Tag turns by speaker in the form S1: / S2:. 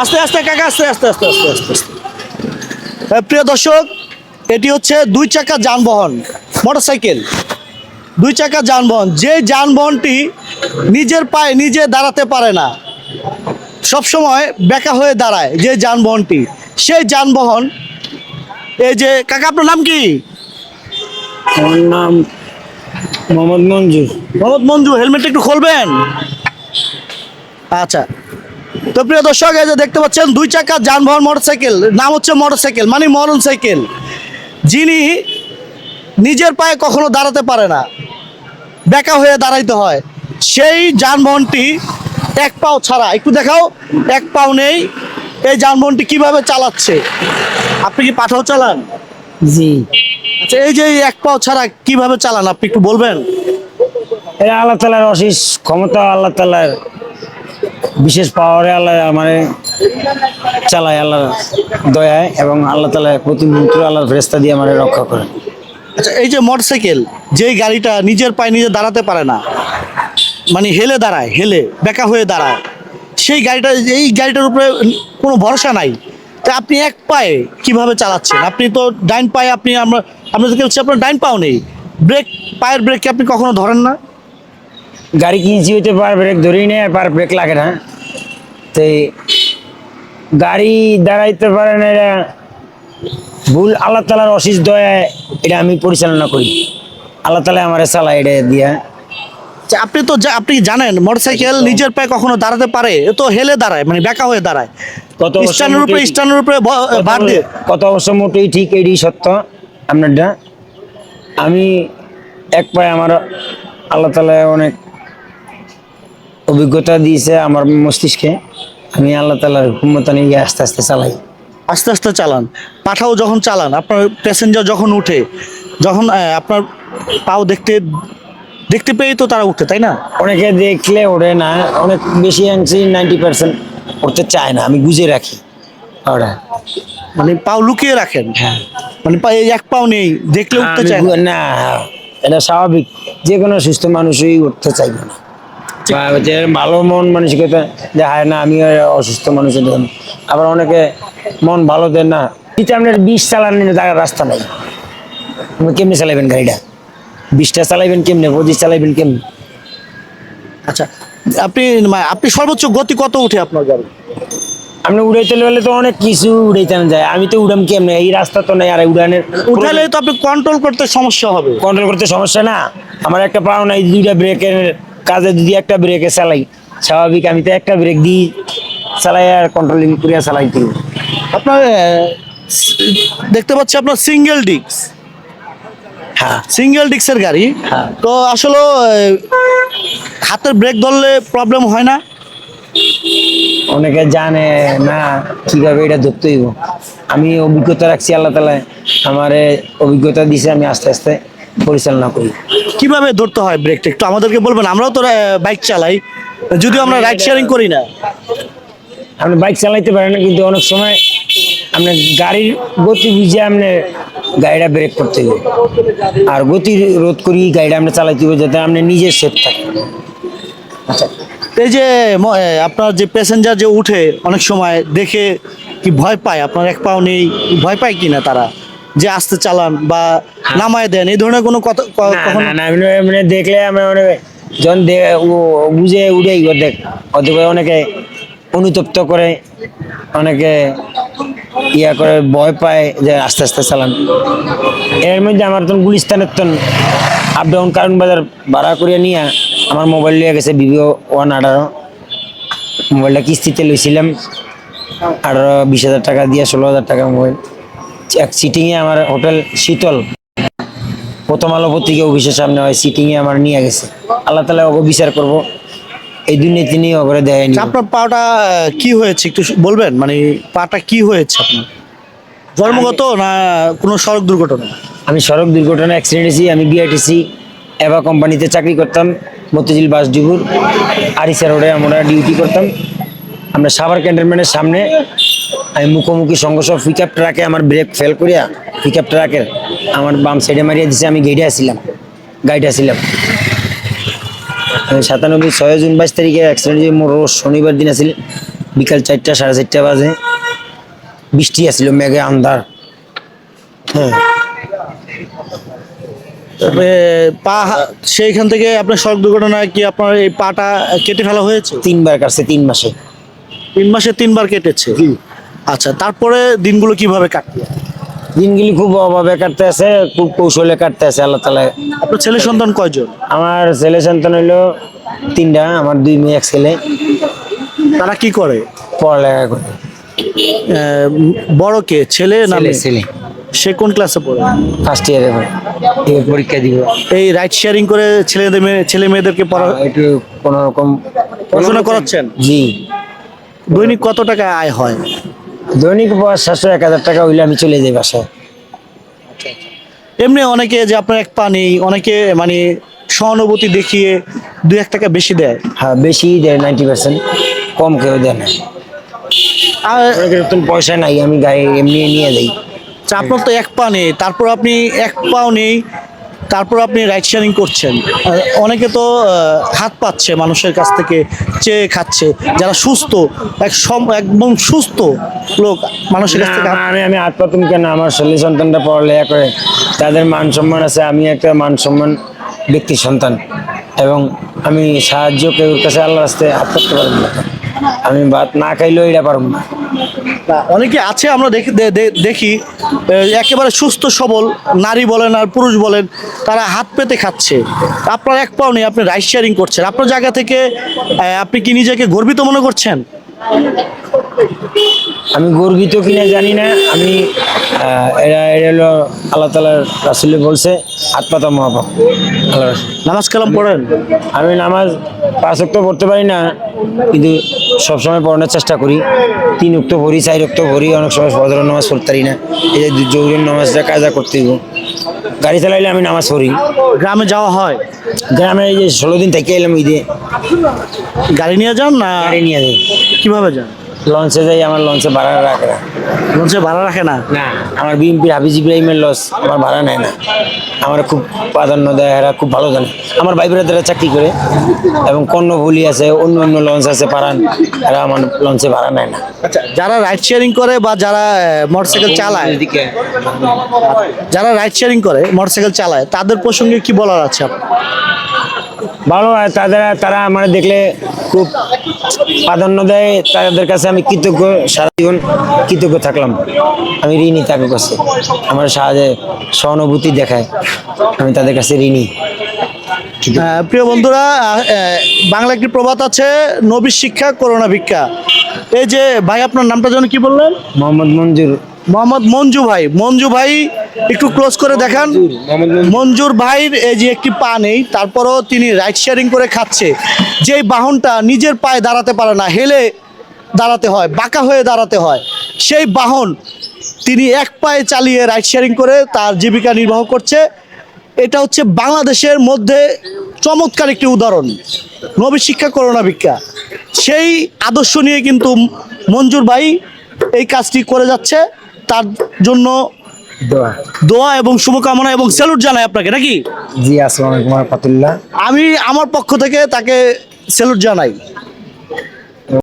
S1: আস্তে আস্তে কাকা আস্তে আস্তে আস্তে আস্তে আস্তে আস্তে। প্রিয় দর্শক এটি হচ্ছে দুই চাকা যানবাহন মোটরসাইকেল। দুই চাকা যানবাহন যে যানবাহনটি নিজের পায়ে নিজে দাঁড়াতে পারে না সবসময় বেকা হয়ে দাঁড়ায় যে যানবাহনটি। সেই যানবাহন এই যে কাকা আপনার নাম কি?
S2: আমার নাম মোহাম্মদ মঞ্জুর।
S1: মোহাম্মদ মঞ্জু হেলমেটটা একটু খুলবেন? আচ্ছা তো প্রিয় দর্শক এই যে দেখতে পাচ্ছেন দুই চাকা যানবাহন মোটরসাইকেল নাম হচ্ছে মোটরসাইকেল মানে মরণ সাইকেল যিনি নিজের পায়ে কখনো দাঁড়াতে পারে না বেকা হয়ে দাঁড়াইতে হয়। সেই যানবাহনটি এক পাও ছাড়া একটু দেখাও এক পাও নেই এই যানবাহনটি কীভাবে চালাচ্ছে? আপনি কি পাঠাও চালান?
S2: জি।
S1: আচ্ছা এই যে এই এক পাও ছাড়া কীভাবে চালান আপনি একটু বলবেন?
S2: এটা আল্লাহ তালার অশেষ ক্ষমতা আল্লাহ তালার বিশেষ পাওয়ারে আল্লাহ মানে চালায় আল্লাহর দয়ায় এবং আল্লাহ তালা প্রতি মুহূর্তে আল্লাহর ফেরেস্তা দিয়ে আমার রক্ষা করে।
S1: আচ্ছা এই যে মোটরসাইকেল যেই গাড়িটা নিজের পায়ে নিজে দাঁড়াতে পারে না মানে হেলে দাঁড়ায় হেলে বেকা হয়ে দাঁড়ায় সেই গাড়িটা এই গাড়িটার উপরে কোনো ভরসা নাই তা আপনি এক পায়ে কীভাবে চালাচ্ছেন? আপনি তো ডাইন পায়ে আপনি আমরা দেখতে পাচ্ছি আপনার ডাইন পাও নেই ব্রেক পায়ের ব্রেক আপনি কখনো ধরেন না?
S2: গাড়ি কিনছি হইতে পার ব্রেক ধরেই নেই আর পার ব্রেক লাগে না। তো গাড়ি দাঁড়াইতে পারে না এটা ভুল আল্লাহ তালার অশেষ দয়ায় এটা আমি পরিচালনা করি। আল্লাহ তালা আমার চালায় এটা দিয়া।
S1: আচ্ছা, আপনি তো আপনি জানেন মোটরসাইকেল নিজের পায়ে কখনো দাঁড়াতে পারে? এ তো হেলে দাঁড়ায় মানে বেকা হয়ে দাঁড়ায়।
S2: কত বছর
S1: স্ট্যান্ডের উপরে স্ট্যান্ডের উপরে ভ- ভার দিয়ে।
S2: কত অবশ্য মোটেই ঠিক এটি সত্য। আপনারটা আমি এক পায়ে আমার আল্লাহ তালা অনেক অভিজ্ঞতা দিয়েছে আমার মস্তিষ্কে। আমি আল্লাহ তালার হুকুমতা নিয়ে আস্তে আস্তে চালাই।
S1: আস্তে আস্তে চালান। পাঠাও যখন চালান আপনার প্যাসেঞ্জার যখন উঠে যখন আপনার পাও দেখতে দেখতে পেয়েই তো তারা উঠে তাই না?
S2: অনেকে দেখলে ওঠে না অনেক বেশি অংশে নাইনটি পার্সেন্ট উঠতে চায় না আমি গুজে রাখি। ওরা
S1: মানে পাও লুকিয়ে রাখেন?
S2: হ্যাঁ।
S1: মানে এক পাও নেই দেখলে উঠতে চায় না?
S2: এটা স্বাভাবিক। যে কোনো সুস্থ মানুষই উঠতে চাইবে না। ভালো মন মানসিকতা যে হায় না আমি অসুস্থ মানুষের দেন আবার অনেকে মন ভালো দেন না। কিন্তু আপনার বিষ চালানোর জায়গার রাস্তা নাই। আপনি কেমনে চালাবেন গাড়িটা? বিশটা চালাইবেন কেমনে? পঁচিশ চালাইবেন কেমনে?
S1: আচ্ছা আপনি আপনি সর্বোচ্চ গতি কত উঠে আপনার গাড়ি?
S2: আপনি উড়াইতে গেলে তো অনেক কিছু উড়াইতে যায়। আমি তো উড়াম কেমনে? এই রাস্তা তো নাই আর উড়ানের
S1: উঠালে তো আপনি কন্ট্রোল করতে সমস্যা হবে।
S2: কন্ট্রোল করতে সমস্যা না। আমার একটা পাও নাই দুইটা ব্রেকের কাজে যদি একটা ব্রেকে চালাই স্বাভাবিক আমি তো একটা ব্রেক দিই চালাই আর কন্ট্রোলিং করিয়া চালাই দিই
S1: আপনার দেখতে পাচ্ছি আপনার সিঙ্গেল ডিস্ক
S2: হ্যাঁ।
S1: সিঙ্গেল ডিস্কের গাড়ি।
S2: হ্যাঁ।
S1: তো আসলে হাতের ব্রেক ধরলে প্রবলেম হয় না?
S2: অনেকে জানে না কীভাবে এটা ধরতে হইব? আমি অভিজ্ঞতা রাখছি আল্লাহ তালায় আমার অভিজ্ঞতা দিছে আমি আস্তে আস্তে পরিচালনা করি।
S1: কীভাবে ধরতে হয় ব্রেকটা একটু আমাদেরকে বলবেন আমরাও তো বাইক চালাই যদিও আমরা রাইড শেয়ারিং করি না।
S2: আপনি বাইক চালাইতে পারেন না কিন্তু অনেক সময় আপনার গাড়ির গতি বুঝে আপনি গাড়িটা ব্রেক করতে হবে আর গতি রোধ করি গাড়িটা আপনি চালাইতে হবে যাতে আপনি নিজের সেফ থাকে।
S1: আচ্ছা। এই যে আপনার যে প্যাসেঞ্জার যে উঠে অনেক সময় দেখে কি ভয় পায়? আপনার এক পাও নেই ভয় পায় কিনা তারা? যে আস্তে চালান বা নামায় দেন এই ধরনের কোনো কথা ক-
S2: না
S1: কখনো?
S2: না না এমনি এমনি দেখলে আমি দে- ও- বুঝে উড়ে অর্ধেক অর্ধেক অনেকে অনুতপ্ত করে অনেকে ইয়া করে ভয় পায় যে আস্তে আস্তে চালান। এর মধ্যে আমার তখন গুলিস্তানের তখন আপ ডাউন কারণ বাজার ভাড়া করে নিয়ে আমার মোবাইল লিয়ে গেছে ভিভো ওয়ান আঠারো। মোবাইলটা কিস্তিতে লইছিলাম। আঠারো বিশ হাজার টাকা দিয়ে ষোলো হাজার টাকা মোবাইল এক সিটিংয়ে আমার হোটেল শীতল। প্রথম আলো পত্রিকা অফিসের সামনে হয় সিটিংয়ে আমার নিয়ে গেছে। আল্লাহ তালা ওকে বিচার করব। এই দুর্নীতি নিয়ে ওকে দেয়নি
S1: আপনার পাটা কি হয়েছে? একটু বলবেন মানে পাটা কি হয়েছে আপনার? জন্মগত না কোনো সড়ক দুর্ঘটনা?
S2: আমি সড়ক দুর্ঘটনা অ্যাক্সিডেন্ট হয়েছি আমি বিআরটিসি এভা কোম্পানিতে চাকরি করতাম মতিঝিল বাস ডিপুর আরিসা রোডে আমরা ডিউটি করতাম। আমরা সাভার ক্যান্টনমেন্টের সামনে আমি মুখোমুখি সংঘর্ষ পিক আপ ট্রাকে আমার ব্রেক ফেল করিয়া পিক আপ ট্রাকের আমার বাম সাইডে মারিয়া দিছে আমি গেটে আসছিলাম গাইডে আসছিলাম সাতানব্বই ছয় জুন বাইশ তারিখে অ্যাক্সিডেন্ট মোর শনিবার দিন আসছিল বিকাল চারটা সাড়ে চারটা বাজে। বৃষ্টি আসছিল মেঘে আন্ধার। হ্যাঁ।
S1: তবে পা সেইখান থেকে আপনার সড়ক দুর্ঘটনায় কি আপনার এই পাটা কেটে ফেলা হয়েছে?
S2: তিনবার কাটছে তিন মাসে।
S1: তিন মাসে তিনবার কেটেছে? আচ্ছা তারপরে দিনগুলো কীভাবে কাটবে
S2: দিনগুলি খুব অভাবে কাটতে আছে খুব কৌশলে কাটতে আছে আল্লাহ তালা
S1: আপনার ছেলে সন্তান কয়জন?
S2: আমার ছেলে সন্তান হইল তিনটা আমার দুই মেয়ে এক ছেলে।
S1: তারা কি করে?
S2: পড়ালেখা করে।
S1: আহ, বড় কে ছেলে না
S2: ছেলে
S1: মেয়ে?
S2: ছেলে।
S1: সে কোন ক্লাসে পড়ে?
S2: ফার্স্ট ইয়ারে এবার পরীক্ষা দিব।
S1: এই রাইট শেয়ারিং করে ছেলেদের মেয়ে- ছেলে মেয়েদেরকে পড়া
S2: একটু কোন রকম
S1: পড়াশোনা করাচ্ছেন?
S2: জি।
S1: দৈনিক কত টাকা আয় হয়?
S2: দৈনিক বয়স সাতশো এক হাজার টাকা হইলে আমি চলে যাই বাসায়।
S1: এমনি অনেকে যে আপনার এক পা নেই অনেকে মানে সহানুভূতি দেখিয়ে দু এক টাকা বেশি দেয়।
S2: হ্যাঁ বেশি দেয় নাইনটি পার্সেন্ট কম কেউ দেয় না।
S1: আর
S2: পয়সা নাই আমি গাড়ি এমনি নিয়ে যাই।
S1: আচ্ছা, আপনার তো এক পা নেই তারপর আপনি এক পাও নেই তারপর আপনি রাইড শেয়ারিং করছেন। অনেকে তো হাত পাচ্ছে মানুষের কাছ থেকে চেয়ে খাচ্ছে। যারা সুস্থ এক সম একদম সুস্থ লোক মানুষের কাছ থেকে
S2: আমি আমি হাত পাতুম কেন? আমার ছেলে সন্তানটা পড়ালেখা করে। তাদের মান সম্মান আছে আমি একটা মান সম্মান ব্যক্তি সন্তান। এবং আমি সাহায্য কেউ কাছে আল্লাহ রাস্তে হাত করতে পারব না। আমি ভাত না খাইলেও এটা পারব না।
S1: না, অনেকে আছে আমরা দেখি দেখি একেবারে সুস্থ সবল নারী বলেন আর পুরুষ বলেন তারা হাত পেতে খাচ্ছে। আপনার এক পাও নেই আপনি রাইস শেয়ারিং করছেন। আপনার জায়গা থেকে আপনি কি নিজেকে গর্বিত মনে করছেন?
S2: আমি গর্বিত কিনা জানি না। আমি এরা এটা হলো আল্লাহ তালার রাসুলে বলছে মহাপাপ আল্লাহ
S1: নামাজ কালাম পড়েন?
S2: আমি নামাজ পাঁচ অক্ত পড়তে পারি না কিন্তু সবসময় পড়ানোর চেষ্টা করি। তিন উক্ত ভরি চার উক্ত ভরি অনেক সময় ফজরের নামাজ পড়তে পারি না। এই যে জৌরের নামাজটা কাজা করতে হইব। গাড়ি চালাইলে আমি নামাজ পড়ি।
S1: গ্রামে যাওয়া হয়?
S2: গ্রামে এই যে ষোলো দিন থেকে এলাম ঈদে।
S1: গাড়ি নিয়ে যান না?
S2: গাড়ি নিয়ে যাই।
S1: কীভাবে যান?
S2: লঞ্চে যাই আমার লঞ্চে ভাড়া রাখে না।
S1: লঞ্চে ভাড়া রাখে না?
S2: না। আমার বিএমপি হাফিজ ইব্রাহিমের লস আমার ভাড়া নেয় না। আমার খুব প্রাধান্য দেয় এরা খুব ভালো জানে। আমার ভাই ব্রাদাররা চাকরি করে এবং কর্ণফুলি আছে অন্য অন্য লঞ্চ আছে পারান এরা আমার লঞ্চে ভাড়া নেয় না।
S1: আচ্ছা যারা রাইড শেয়ারিং করে বা যারা মোটরসাইকেল চালায় যারা রাইড শেয়ারিং করে মোটরসাইকেল চালায় তাদের প্রসঙ্গে কি বলার আছে আপনার?
S2: ভালো হয় তাদের তারা আমার দেখলে খুব প্রাধান্য দেয়। তাদের কাছে আমি কৃতজ্ঞ সারা জীবন কৃতজ্ঞ থাকলাম। আমি ঋণী তাদের কাছে। আমার সাহায্যে সহানুভূতি দেখায়। আমি তাদের কাছে ঋণী।
S1: প্রিয় বন্ধুরা বাংলা একটি প্রবাদ আছে নবী শিক্ষা করোনা ভিক্ষা। এই যে ভাই আপনার নামটা যেন কি বললেন?
S2: মোহাম্মদ মঞ্জুর।
S1: মোহাম্মদ মঞ্জু ভাই। মঞ্জু ভাই একটু ক্লোজ করে দেখান। মঞ্জুর ভাইয়ের এই যে একটি পা নেই তারপরও তিনি রাইড শেয়ারিং করে খাচ্ছে। যেই বাহনটা নিজের পায়ে দাঁড়াতে পারে না হেলে দাঁড়াতে হয় বাঁকা হয়ে দাঁড়াতে হয় সেই বাহন তিনি এক পায়ে চালিয়ে রাইড শেয়ারিং করে তার জীবিকা নির্বাহ করছে। এটা হচ্ছে বাংলাদেশের মধ্যে চমৎকার একটি উদাহরণ নবী শিক্ষা করোনা ভিক্ষা। সেই আদর্শ নিয়ে কিন্তু মঞ্জুর ভাই এই কাজটি করে যাচ্ছে। তার জন্য
S2: দোয়া।
S1: এবং শুভকামনা এবং স্যালুট জানাই আপনাকে নাকি?
S2: জি আসসালামু আলাইকুম
S1: আমি আমার পক্ষ থেকে তাকে স্যালুট জানাই।